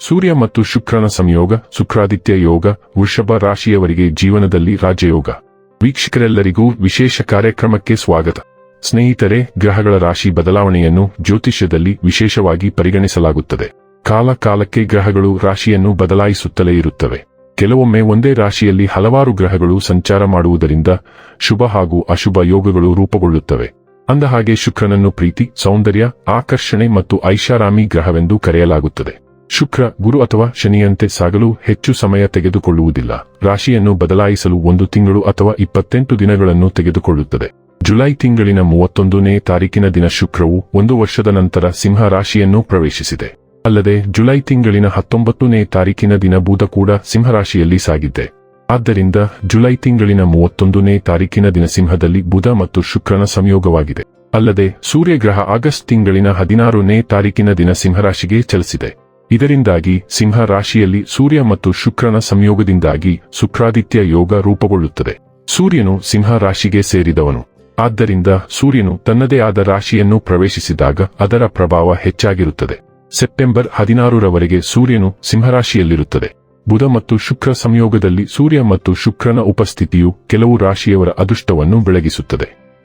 ಸೂರ್ಯ ಮತ್ತು ಶುಕ್ರನ ಸಂಯೋಗ, ಶುಕ್ರಾದಿತ್ಯ ಯೋಗ, ವೃಷಭ ರಾಶಿಯವರಿಗೆ ಜೀವನದಲ್ಲಿ ರಾಜಯೋಗ. ವೀಕ್ಷಕರೆಲ್ಲರಿಗೂ ವಿಶೇಷ ಕಾರ್ಯಕ್ರಮಕ್ಕೆ ಸ್ವಾಗತ. ಸ್ನೇಹಿತರೆ, ಗ್ರಹಗಳ ರಾಶಿ ಬದಲಾವಣೆಯನ್ನು ಜ್ಯೋತಿಷ್ಯದಲ್ಲಿ ವಿಶೇಷವಾಗಿ ಪರಿಗಣಿಸಲಾಗುತ್ತದೆ. ಕಾಲ ಕಾಲಕ್ಕೆ ಗ್ರಹಗಳು ರಾಶಿಯನ್ನು ಬದಲಾಯಿಸುತ್ತಲೇ ಇರುತ್ತವೆ. ಕೆಲವೊಮ್ಮೆ ಒಂದೇ ರಾಶಿಯಲ್ಲಿ ಹಲವಾರು ಗ್ರಹಗಳು ಸಂಚಾರ ಮಾಡುವುದರಿಂದ ಶುಭ ಹಾಗೂ ಅಶುಭ ಯೋಗಗಳು ರೂಪುಗೊಳ್ಳುತ್ತವೆ. ಅಂದಹಾಗೆ ಶುಕ್ರನನ್ನು ಪ್ರೀತಿ, ಸೌಂದರ್ಯ, ಆಕರ್ಷಣೆ ಮತ್ತು ಐಷಾರಾಮಿ ಗ್ರಹವೆಂದು ಕರೆಯಲಾಗುತ್ತದೆ. ಶುಕ್ರ, ಗುರು ಅಥವಾ ಶನಿಯಂತೆ ಸಾಗಲು ಹೆಚ್ಚು ಸಮಯ ತೆಗೆದುಕೊಳ್ಳುವುದಿಲ್ಲ. ರಾಶಿಯನ್ನು ಬದಲಾಯಿಸಲು ಒಂದು ತಿಂಗಳು ಅಥವಾ ಇಪ್ಪತ್ತೆಂಟು ದಿನಗಳನ್ನು ತೆಗೆದುಕೊಳ್ಳುತ್ತದೆ. ಜುಲೈ ತಿಂಗಳಿನ ಮೂವತ್ತೊಂದನೇ ತಾರೀಕಿನ ದಿನ ಶುಕ್ರವು ಒಂದು ವರ್ಷದ ನಂತರ ಸಿಂಹ ರಾಶಿಯನ್ನು ಪ್ರವೇಶಿಸಿದೆ. ಅಲ್ಲದೆ, ಜುಲೈ ತಿಂಗಳಿನ ಹತ್ತೊಂಬತ್ತನೇ ತಾರೀಕಿನ ದಿನ ಬುಧ ಕೂಡ ಸಿಂಹರಾಶಿಯಲ್ಲಿ ಸಾಗಿದ್ದೆ. ಆದ್ದರಿಂದ, ಜುಲೈ ತಿಂಗಳಿನ ಮೂವತ್ತೊಂದನೇ ತಾರೀಕಿನ ದಿನ ಸಿಂಹದಲ್ಲಿ ಬುಧ ಮತ್ತು ಶುಕ್ರನ ಸಂಯೋಗವಾಗಿದೆ. ಅಲ್ಲದೆ, ಸೂರ್ಯಗ್ರಹ ಆಗಸ್ಟ್ ತಿಂಗಳಿನ ಹದಿನಾರನೇ ತಾರೀಕಿನ ದಿನ ಸಿಂಹರಾಶಿಗೆ ಚಲಿಸಿದೆ. ಇದರಿಂದಾಗಿ ಸಿಂಹ ರಾಶಿಯಲ್ಲಿ ಸೂರ್ಯ ಮತ್ತು ಶುಕ್ರನ ಸಂಯೋಗದಿಂದಾಗಿ ಶುಕ್ರಾದಿತ್ಯ ಯೋಗ ರೂಪುಗೊಳ್ಳುತ್ತದೆ. ಸೂರ್ಯನು ಸಿಂಹ ರಾಶಿಗೆ ಸೇರಿದವನು. ಆದ್ದರಿಂದ ಸೂರ್ಯನು ತನ್ನದೇ ಆದ ರಾಶಿಯನ್ನು ಪ್ರವೇಶಿಸಿದಾಗ ಅದರ ಪ್ರಭಾವ ಹೆಚ್ಚಾಗಿರುತ್ತದೆ. ಸೆಪ್ಟೆಂಬರ್ ಹದಿನಾರರವರೆಗೆ ಸೂರ್ಯನು ಸಿಂಹರಾಶಿಯಲ್ಲಿರುತ್ತದೆ ಬುಧ ಮತ್ತು ಶುಕ್ರ ಸಂಯೋಗದಲ್ಲಿ ಸೂರ್ಯ ಮತ್ತು ಶುಕ್ರನ ಉಪಸ್ಥಿತಿಯು ಕೆಲವು ರಾಶಿಯವರ ಅದೃಷ್ಟವನ್ನು ಬೆಳಗಿಸುತ್ತದೆ.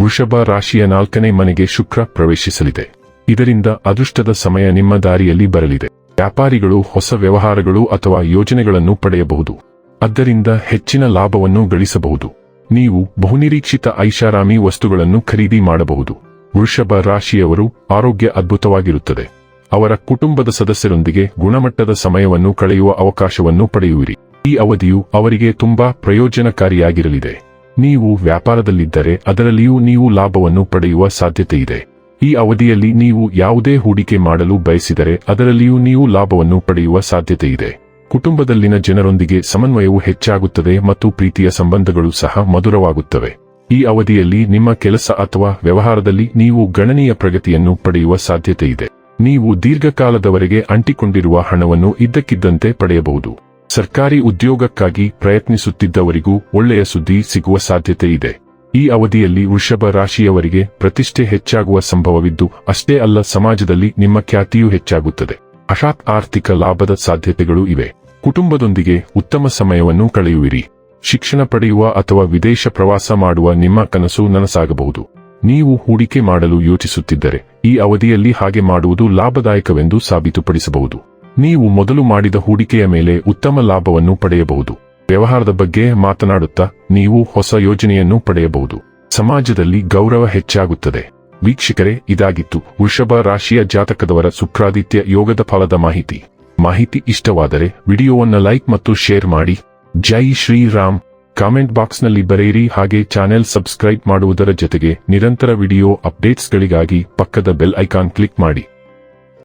ವೃಷಭ ರಾಶಿಯ ನಾಲ್ಕನೇ ಮನೆಗೆ ಶುಕ್ರ ಪ್ರವೇಶಿಸಲಿದೆ. ಇದರಿಂದ ಅದೃಷ್ಟದ ಸಮಯ ನಿಮ್ಮ ದಾರಿಯಲ್ಲಿ ಬರಲಿದೆ. ವ್ಯಾಪಾರಿಗಳು, ಹೊಸ ವ್ಯವಹಾರಗಳು ಅಥವಾ ಯೋಜನೆಗಳನ್ನು ಪಡೆಯಬಹುದು. ಆದ್ದರಿಂದ ಹೆಚ್ಚಿನ ಲಾಭವನ್ನು ಗಳಿಸಬಹುದು. ನೀವು ಬಹುನಿರೀಕ್ಷಿತ ಐಷಾರಾಮಿ ವಸ್ತುಗಳನ್ನು ಖರೀದಿ ಮಾಡಬಹುದು. ವೃಷಭ ರಾಶಿಯವರು ಆರೋಗ್ಯ ಅದ್ಭುತವಾಗಿರುತ್ತದೆ. ಅವರ ಕುಟುಂಬದ ಸದಸ್ಯರೊಂದಿಗೆ ಗುಣಮಟ್ಟದ ಸಮಯವನ್ನು ಕಳೆಯುವ ಅವಕಾಶವನ್ನು ಪಡೆಯುವಿರಿ. ಈ ಅವಧಿಯು ಅವರಿಗೆ ತುಂಬಾ ಪ್ರಯೋಜನಕಾರಿಯಾಗಿರಲಿದೆ. ನೀವು ವ್ಯಾಪಾರದಲ್ಲಿದ್ದರೆ ಅದರಲ್ಲಿಯೂ ನೀವು ಲಾಭವನ್ನು ಪಡೆಯುವ ಸಾಧ್ಯತೆಯಿದೆ. ಈ ಅವಧಿಯಲ್ಲಿ ನೀವು ಯಾವುದೇ ಹೂಡಿಕೆ ಮಾಡಲು ಬಯಸಿದರೆ ಅದರಲ್ಲಿಯೂ ನೀವು ಲಾಭವನ್ನು ಪಡೆಯುವ ಸಾಧ್ಯತೆಯಿದೆ. ಕುಟುಂಬದಲ್ಲಿನ ಜನರೊಂದಿಗೆ ಸಮನ್ವಯವು ಹೆಚ್ಚಾಗುತ್ತದೆ ಮತ್ತು ಪ್ರೀತಿಯ ಸಂಬಂಧಗಳು ಸಹ ಮಧುರವಾಗುತ್ತವೆ. ಈ ಅವಧಿಯಲ್ಲಿ ನಿಮ್ಮ ಕೆಲಸ ಅಥವಾ ವ್ಯವಹಾರದಲ್ಲಿ ನೀವು ಗಣನೀಯ ಪ್ರಗತಿಯನ್ನು ಪಡೆಯುವ ಸಾಧ್ಯತೆಯಿದೆ. ನೀವು ದೀರ್ಘಕಾಲದವರೆಗೆ ಅಂಟಿಕೊಂಡಿರುವ ಹಣವನ್ನು ಇದ್ದಕ್ಕಿದ್ದಂತೆ ಪಡೆಯಬಹುದು. ಸರ್ಕಾರಿ ಉದ್ಯೋಗಕ್ಕಾಗಿ ಪ್ರಯತ್ನಿಸುತ್ತಿದ್ದವರಿಗೂ ಒಳ್ಳೆಯ ಸುದ್ದಿ ಸಿಗುವ ಸಾಧ್ಯತೆ ಇದೆ. ಈ ಅವಧಿಯಲ್ಲಿ ವೃಷಭ ರಾಶಿಯವರಿಗೆ ಪ್ರತಿಷ್ಠೆ ಹೆಚ್ಚಾಗುವ ಸಂಭವವಿದ್ದು, ಅಷ್ಟೇ ಅಲ್ಲ ಸಮಾಜದಲ್ಲಿ ನಿಮ್ಮ ಖ್ಯಾತಿಯೂ ಹೆಚ್ಚಾಗುತ್ತದೆ. ಅಶಾತ್ ಆರ್ಥಿಕ ಲಾಭದ ಸಾಧ್ಯತೆಗಳು ಇವೆ. ಕುಟುಂಬದೊಂದಿಗೆ ಉತ್ತಮ ಸಮಯವನ್ನು ಕಳೆಯುವಿರಿ. ಶಿಕ್ಷಣ ಪಡೆಯುವ ಅಥವಾ ವಿದೇಶ ಪ್ರವಾಸ ಮಾಡುವ ನಿಮ್ಮ ಕನಸು ನನಸಾಗಬಹುದು. ನೀವು ಹೂಡಿಕೆ ಮಾಡಲು ಯೋಚಿಸುತ್ತಿದ್ದರೆ, ಈ ಅವಧಿಯಲ್ಲಿ ಹಾಗೆ ಮಾಡುವುದು ಲಾಭದಾಯಕವೆಂದು ಸಾಬೀತುಪಡಿಸಬಹುದು. ನೀವು ಮೊದಲು ಮಾಡಿದ ಹೂಡಿಕೆಯ ಮೇಲೆ ಉತ್ತಮ ಲಾಭವನ್ನು ಪಡೆಯಬಹುದು. ವ್ಯವಹಾರದ ಬಗ್ಗೆ ಮಾತನಾಡುತ್ತಾ ನೀವು ಹೊಸ ಯೋಜನೆಯನ್ನು ಪಡೆಯಬಹುದು. ಸಮಾಜದಲ್ಲಿ ಗೌರವ ಹೆಚ್ಚಾಗುತ್ತದೆ. ವೀಕ್ಷಕರೇ, ಇದಾಗಿತ್ತು ವೃಷಭ ರಾಶಿಯ ಜಾತಕದವರ ಶುಕ್ರಾದಿತ್ಯ ಯೋಗದ ಫಲದ ಮಾಹಿತಿ. ಮಾಹಿತಿ ಇಷ್ಟವಾದರೆ ವಿಡಿಯೋವನ್ನು ಲೈಕ್ ಮತ್ತು ಶೇರ್ ಮಾಡಿ. ಜೈ ಶ್ರೀರಾಮ್. ಕಾಮೆಂಟ್ ಬಾಕ್ಸ್ನಲ್ಲಿ ಬರೆಯಿರಿ ಹಾಗೆ ಚಾನೆಲ್ ಸಬ್ಸ್ಕ್ರೈಬ್ ಮಾಡುವುದರ ಜೊತೆಗೆ ನಿರಂತರ ವಿಡಿಯೋ ಅಪ್ಡೇಟ್ಸ್ಗಳಿಗಾಗಿ ಪಕ್ಕದ ಬೆಲ್ ಐಕಾನ್ ಕ್ಲಿಕ್ ಮಾಡಿ.